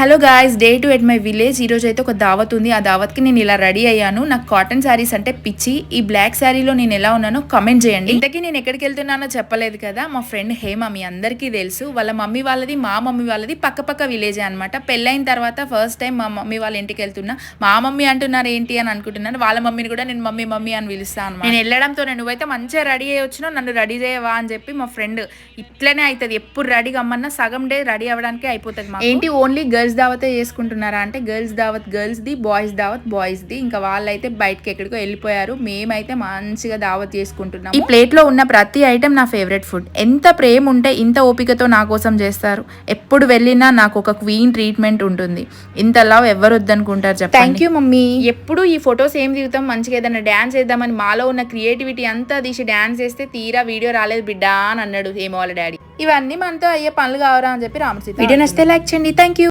Hello guys day two at my village. ఈరోజు అయితే ఒక దావత్ ఉంది. ఆ దావత్కి నేను ఇలా రెడీ అయ్యాను. నాకు కాటన్ శారీస్ అంటే పిచ్చి. ఈ బ్లాక్ శారీలో నేను ఎలా ఉన్నానో కమెంట్ చేయండి. ఇంతకీ నేను ఎక్కడికి వెళ్తున్నానో చెప్పలేదు కదా. మా ఫ్రెండ్ హేమ మీ అందరికీ తెలుసు. వాళ్ళ మమ్మీ వాళ్ళది మా మమ్మీ వాళ్ళది పక్క పక్క విలేజే అనమాట పెళ్ళైన తర్వాత ఫస్ట్ టైం మా మమ్మీ వాళ్ళ ఇంటికి వెళ్తున్నా. మా మమ్మీ అంటున్నారు ఏంటి అని అనుకుంటున్నాను. వాళ్ళ మమ్మీని కూడా నేను మమ్మీ మమ్మీ అని పిలుస్తాను నేను వెళ్ళడంతో నువ్వైతే మంచిగా రెడీ అయ్యి వచ్చినా నన్ను రెడీ చేయవా అని చెప్పి మా ఫ్రెండ్ ఇట్లనే అవుతుంది ఎప్పుడు రెడీ కమ్మన్నా సగం డే రెడీ అవ్వడానికి అయిపోతుంది ఏంటి ఓన్లీ గర్ల్స్ దావతే చేసుకుంటున్నారా అంటే గర్ల్స్ దావత్ గర్ల్స్ ది బాయ్స్ దావత్ బాయ్స్ ది. ఇంకా వాళ్ళైతే బయటకి ఎక్కడికో వెళ్ళిపోయారు. మేమైతే మంచిగా దావత్ చేసుకుంటున్నాం ఈ ప్లేట్లో ఉన్న ప్రతి ఐటెం నా ఫేవరెట్ ఫుడ్. ఎంత ప్రేమ ఉంటే ఇంత ఓపికతో నా కోసం చేస్తారు. ఎప్పుడు వెళ్ళినా నాకు ఒక క్వీన్ ట్రీట్మెంట్ ఉంటుంది. ఇంత లవ్ ఎవరు వద్దనుకుంటారు చెప్పండి. Thank you mummy. ఎప్పుడు ఈ ఫొటోస్ ఏం దిగుతాం? మంచిగా ఏదైనా డాన్స్ చేద్దామని మాలో ఉన్న క్రియేటివిటీ అంతా తీసి డాన్స్ చేస్తే తీరా వీడియో రాలేదు బిడ్డ అని అన్నాడు ఏమో వాళ్ళ డాడీ. ఇవన్నీ మనతో అయ్యే పనులు కావరా అని చెప్పి రామసీత వీడియో నచ్చితే లైక్ చేయండి. Thank you